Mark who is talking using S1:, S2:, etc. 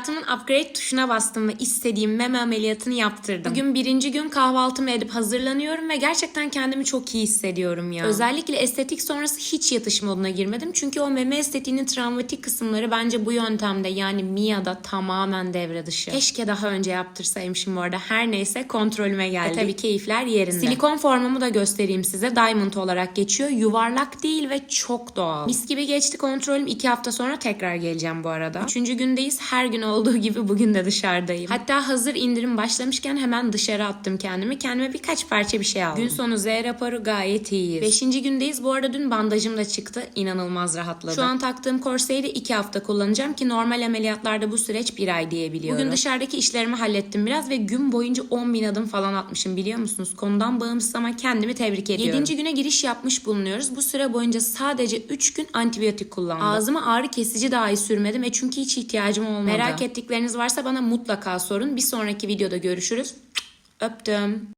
S1: Hayatımın upgrade tuşuna bastım ve istediğim meme ameliyatını yaptırdım. Bugün birinci gün kahvaltımı edip hazırlanıyorum ve gerçekten kendimi çok iyi hissediyorum ya. Özellikle estetik sonrası hiç yatış moduna girmedim. Çünkü o meme estetiğinin travmatik kısımları bence bu yöntemde yani Mia'da tamamen devre dışı. Keşke daha önce yaptırsaymışım bu arada. Her neyse kontrolüme geldi. E tabii keyifler yerinde. Silikon formumu da göstereyim size. Diamond olarak geçiyor. Yuvarlak değil ve çok doğal. Mis gibi geçti kontrolüm. iki hafta sonra tekrar geleceğim bu arada. Üçüncü gündeyiz. Her gün olduğu gibi bugün de dışarıdayım. Hatta hazır indirim başlamışken hemen dışarı attım kendimi. Kendime birkaç parça bir şey aldım. Gün sonu Z raporu gayet iyiyiz. Beşinci gündeyiz. Bu arada dün bandajım da çıktı. İnanılmaz rahatladım. Şu an taktığım korseyi de iki hafta kullanacağım ki normal ameliyatlarda bu süreç bir ay diyebiliyorum. Bugün dışarıdaki işlerimi hallettim biraz ve gün boyunca 10 bin adım falan atmışım biliyor musunuz? Konudan bağımsız ama kendimi tebrik ediyorum. Yedinci güne giriş yapmış bulunuyoruz. Bu süre boyunca sadece 3 gün antibiyotik kullandım. Ağzıma ağrı kesici dahi sürmedim ve çünkü hiç ihtiyacım olmadı. Merak ettikleriniz varsa bana mutlaka sorun. Bir sonraki videoda görüşürüz. Öptüm.